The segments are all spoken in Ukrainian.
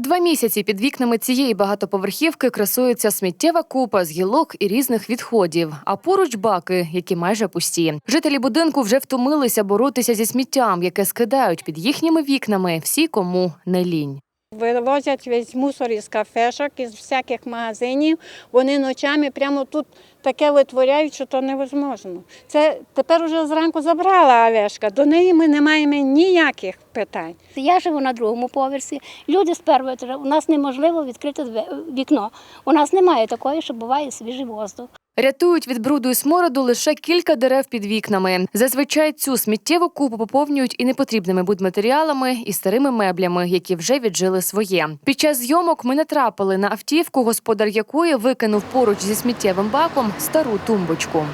Два місяці під вікнами цієї багатоповерхівки красується сміттєва купа з гілок і різних відходів, а поруч баки, які майже пусті. Жителі будинку вже втомилися боротися зі сміттям, яке скидають під їхніми вікнами всі, кому не лінь. Вивозять весь мусор із кафешок, із всяких магазинів. Вони ночами прямо тут таке витворяють, що то невозможно. Це тепер уже зранку забрала Олешка. До неї ми не маємо ніяких питань. Я живу на другому поверсі. Люди з першого. У нас неможливо відкрити вікно. У нас немає такої, що буває свіжий воздух. Рятують від бруду і смороду лише кілька дерев під вікнами. Зазвичай цю сміттєву купу поповнюють і непотрібними будматеріалами, і старими меблями, які вже віджили своє. Під час зйомок ми натрапили на автівку, господар якої викинув поруч зі сміттєвим баком стару тумбочку.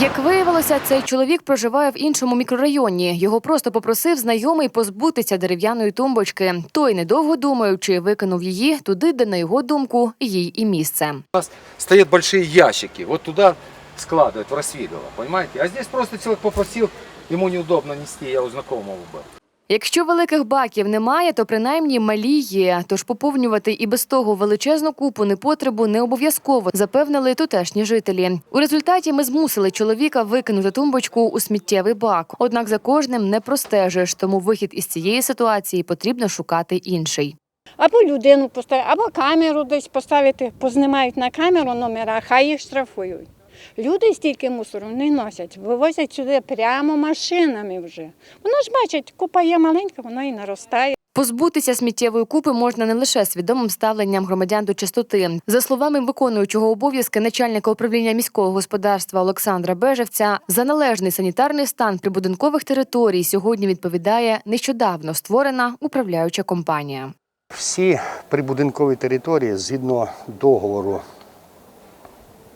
Як виявилося, цей чоловік проживає в іншому мікрорайоні. Його просто попросив знайомий позбутися дерев'яної тумбочки. Той, недовго думаючи, викинув її туди, де на його думку їй і місце. У нас стоять великі ящики, от туди складають, Рассвидово, понимаете? А здесь просто чоловік попросив, йому неудобно нести, я у знакомого был. Якщо великих баків немає, то принаймні малі є. Тож поповнювати і без того величезну купу непотребу не обов'язково, запевнили тутешні жителі. У результаті ми змусили чоловіка викинути тумбочку у сміттєвий бак. Однак за кожним не простежиш, тому вихід із цієї ситуації потрібно шукати інший. Або людину поставити, або камеру десь поставити, познімають на камеру номера, хай їх штрафують. Люди стільки мусору не носять, вивозять сюди прямо машинами вже. Воно ж бачить, купа є маленька, воно і наростає. Позбутися сміттєвої купи можна не лише свідомим ставленням громадян до чистоти. За словами виконуючого обов'язки начальника управління міського господарства Олександра Бежевця, за належний санітарний стан прибудинкових територій сьогодні відповідає нещодавно створена управляюча компанія. Всі прибудинкові території згідно договору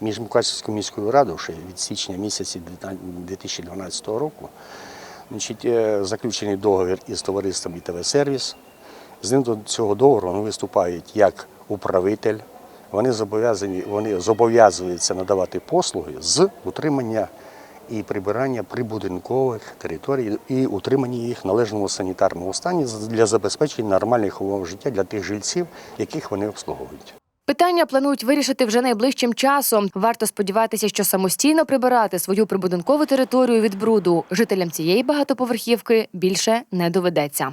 між Мукачівською міською радою ще від січня місяці 2012 року значить, е, заключений договір із товариством ІТВ Сервіс. З ним до цього договору вони виступають як управитель. Вони зобов'язані, вони зобов'язуються надавати послуги з утримання і прибирання прибудинкових територій і утримання їх належному санітарному стані для забезпечення нормальних умов життя для тих жильців, яких вони обслуговують. Питання планують вирішити вже найближчим часом. Варто сподіватися, що самостійно прибирати свою прибудинкову територію від бруду жителям цієї багатоповерхівки більше не доведеться.